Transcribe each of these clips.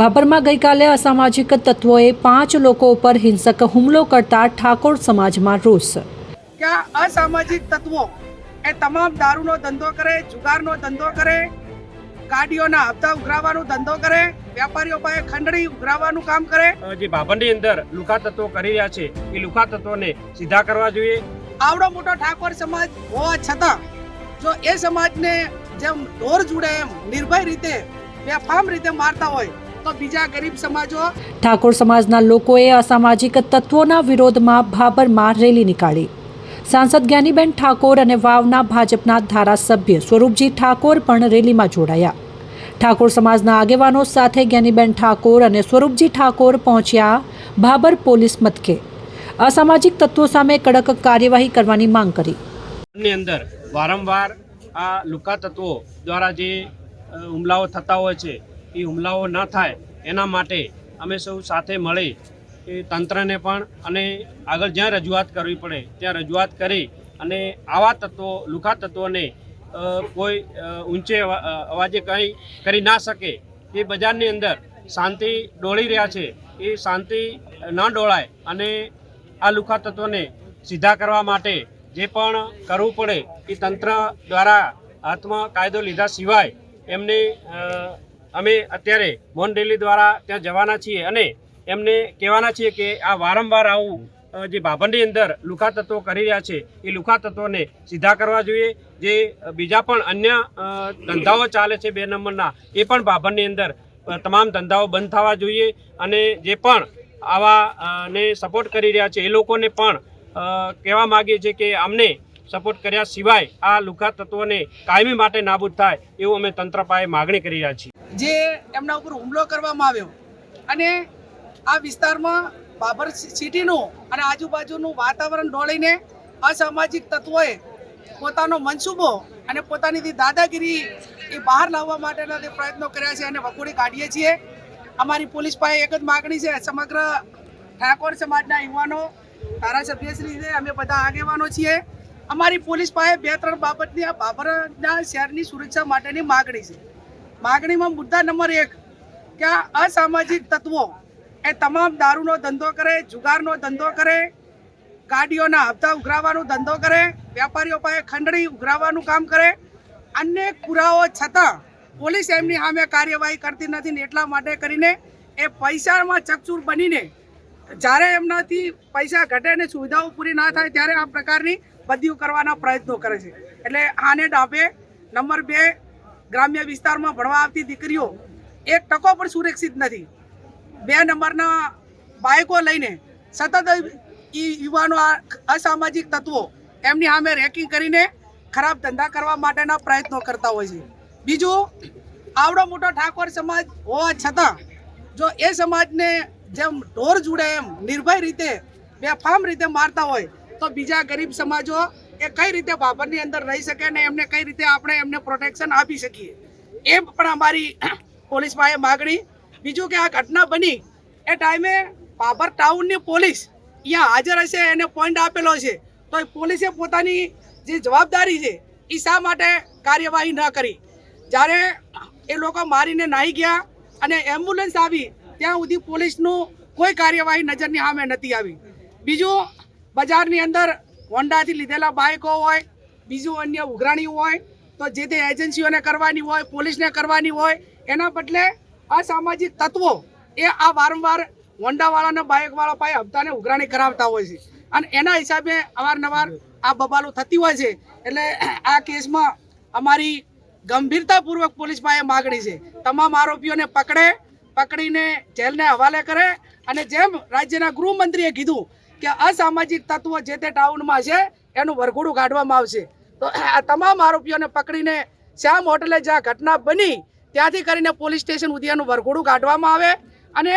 બાબરમાં ગઈકાલે અસામાજિક તત્વોએ પાંચ લોકો ઉપર હિંસક હુમલો કરતા ઠાકોર સમાજમાં રોષ. ક્યાં અસામાજિક તત્વો એ તમામ દારૂનો ધંધો કરે જુગારનો ધંધો કરે ગાડીઓના હપ્તા ઉઘરાવવાનો ધંધો કરે વેપારીઓ પાસે ખંડણી ઉઘરાવવાનું કામ કરે. જે બાભણની અંદર લુખા તત્વો કરી રહ્યા છે એ લુખા તત્વોને સીધા કરવા જોઈએ. આવડો મોટો ઠાકોર સમાજ હોવા છતાં જો એ સમાજને જેમ ઢોર જુડે એમ નિર્ભય રીતે બેફામ રીતે મારતા હોય તો બીજા ગરીબ સમાજો ઠાકોર સમાજના લોકોએ અસામાજિક તત્વોના વિરોધમાં ભાબરમાં રેલી નીકાળી. સાંસદ જ્ઞાનીબેન ઠાકોર અને વાવના ભાજપના ધારાસભ્ય સ્વરૂપજી ઠાકોર પણ રેલીમાં જોડાયા. ઠાકોર સમાજના આગેવાનો સાથે જ્ઞાનીબેન ઠાકોર અને સ્વરૂપજી ઠાકોર પહોંચ્યા ભાબર પોલીસ મથકે. અસામાજિક તત્વો સામે કડક કાર્યવાહી કરવાની માંગ કરી. ની અંદર વારંવાર આ લુકા તત્વો દ્વારા જે હુમલાઓ થતા હોય છે એ હુમલાઓ ન થાય, એના માટે અમે સૌ સાથે મળી એ તંત્રને પણ અને આગળ જ્યાં રજૂઆત કરવી પડે ત્યાં રજૂઆત કરી અને આવા તત્વો, લુખા તત્વોને કોઈ ઊંચે અવાજે કંઈ કરી ના શકે. એ બજારની અંદર શાંતિ ડોળી રહ્યા છે. એ શાંતિ ન ડોળાય અને આ લુખા તત્વોને સીધા કરવા માટે જે પણ કરવું પડે એ તંત્ર દ્વારા હાથમાં કાયદો લીધા સિવાય એમને અમે અત્યારે મોહન રેલી દ્વારા ત્યાં જવાના છીએ અને એમને કહેવાના છીએ કે આ વારંવાર આવું જે બાભણની અંદર લુખા તત્વો કરી રહ્યા છે, એ લુખા તત્વોને સીધા કરવા જોઈએ. જે બીજા પણ અન્ય ધંધાઓ ચાલે છે બે નંબરના, એ પણ બાભણની અંદર તમામ ધંધાઓ બંધ થવા જોઈએ અને જે પણ આવા ને સપોર્ટ કરી રહ્યા છે, એ લોકોને પણ કહેવા માગીએ છીએ કે અમને સપોર્ટ કર્યા સિવાય આ લુખા તત્વોને કાયમી માટે નાબૂદ થાય એવું અમે તંત્ર પાસે માગણી કરી રહ્યા છીએ. જે એમના ઉપર હુમલો કરવામાં આવ્યો. અને આ વિસ્તારમાં બાબર સિટીનું અને આજુબાજુનું વાતાવરણ ઢોળીને અસામાજિક તત્વોએ પોતાનો મનસૂબો અને પોતાની દાદાગીરી એ બહાર લાવવા માટેના જે પ્રયત્નો કર્યા છે અને વખોડી કાઢીએ છીએ. અમારી પોલીસ પાસે એક જ માગણી છે, સમગ્ર ઠાકોર સમાજના યુવાનો, ધારાસભ્યશ્રીને અમે બધા આગેવાનો છીએ. અમારી પોલીસ પાસે બે ત્રણ બાબતની આ બાબરના શહેરની સુરક્ષા માટેની માગણી છે. માગણીમાં મુદ્દા નંબર એક, કે આ અસામાજિક તત્વો એ તમામ દારૂનો ધંધો કરે, જુગારનો ધંધો કરે, ગાડીઓના હપ્તા ઉઘરાવવાનો ધંધો કરે, વેપારીઓ પાસે ખંડણી ઉઘરાવવાનું કામ કરે. અનેક પુરાવો છતાં પોલીસ એમની સામે કાર્યવાહી કરતી નથી ને એટલા માટે કરીને એ પૈસામાં ચકચૂર બનીને જ્યારે એમનાથી પૈસા ઘટે અને સુવિધાઓ પૂરી ના થાય ત્યારે આ પ્રકારની બદલીઓ કરવાના પ્રયત્નો કરે છે. એટલે આને ડાબે નંબર બે ગ્રામ્ય વિસ્તારમાં ભણવા આવતી દીકરીઓ એક ટકો પણ સુરક્ષિત નથી. બે નંબરના બાઇકો લઈને સતત યુવાનો અસામાજિક તત્વો એમની સામે રેકિંગ કરીને ખરાબ ધંધા કરવા માટેના પ્રયત્નો કરતા હોય છે. બીજું, આવડો મોટો ઠાકોર સમાજ હોવા છતાં જો એ સમાજને જેમ ઢોર જુડે એમ નિર્ભય રીતે બેફામ રીતે મારતા હોય તો બીજા ગરીબ સમાજો એ કઈ રીતે બાબરની અંદર રહી શકે ને એમને કઈ રીતે આપણે એમને પ્રોટેક્શન આપી શકીએ. એ પણ અમારી પોલીસ પાસે માગણી. બીજું કે આ ઘટના બની એ ટાઈમે બાબર ટાઉનની પોલીસ અહીંયા હાજર હશે, એને પોઈન્ટ આપેલો છે. તો એ પોલીસે પોતાની જે જવાબદારી છે એ શા માટે કાર્યવાહી ન કરી? જ્યારે એ લોકો મારીને નાહી ગયા અને એમ્બ્યુલન્સ આવી, ત્યાં સુધી પોલીસનું કોઈ કાર્યવાહી નજરની સામે નથી આવી. બીજું, બજારની અંદર હોન્ડાથી લીધેલા બાઇકો હોય, બીજું અન્ય ઉઘરાણી હોય, તો જે તે એજન્સીઓને કરવાની હોય, પોલીસને કરવાની હોય, એના બદલે અસામાજિક તત્વો એ આ વારંવાર હોન્ડાવાળાના, બાઇકવાળા પાસે હપ્તાને ઉઘરાણી કરાવતા હોય છે. અને એના હિસાબે અવારનવાર આ બબાલો થતી હોય છે. એટલે આ કેસમાં અમારી ગંભીરતાપૂર્વક પોલીસ પાસે માગણી છે. તમામ આરોપીઓને પકડે, પકડીને જેલને હવાલે કરે અને જેમ રાજ્યના ગૃહમંત્રીએ કીધું કે અસામાજિક તત્વો જે તે ટાઉનમાં છે, એનું વરઘોડું કાઢવામાં આવશે. તો આ તમામ આરોપીઓને પકડીને શ્યામ હોટલે જ્યાં ઘટના બની, ત્યાંથી કરીને પોલીસ સ્ટેશન સુધી એનું વરઘોડું કાઢવામાં આવે અને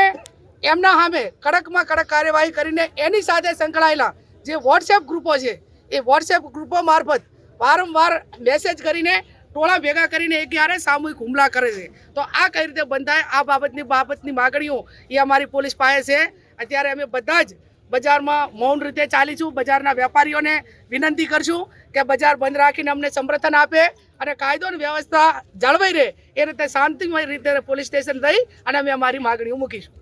એમના સામે કડકમાં કડક કાર્યવાહી કરીને એની સાથે સંકળાયેલા જે વોટ્સએપ ગ્રુપો છે, એ વોટ્સએપ ગ્રુપો મારફત વારંવાર મેસેજ કરીને ટોળા ભેગા કરીને એક ક્યારે સામૂહિક હુમલા કરે છે. તો આ કઈ રીતે બંધાય, આ બાબતની બાબતની માગણીઓ એ અમારી પોલીસ પાસે છે. અત્યારે અમે બધા જ બજારમાં મૌન રીતે ચાલીશું બજારના વેપારીઓને વિનંતી કરશું કે બજાર બંધ રાખીને અમને સમર્થન આપે અને કાયદો અને વ્યવસ્થા જળવાઈ રહે. એ રીતે શાંતિમય રીતે પોલીસ સ્ટેશન જઈ અને અમે અમારી માગણીઓ મૂકીશું.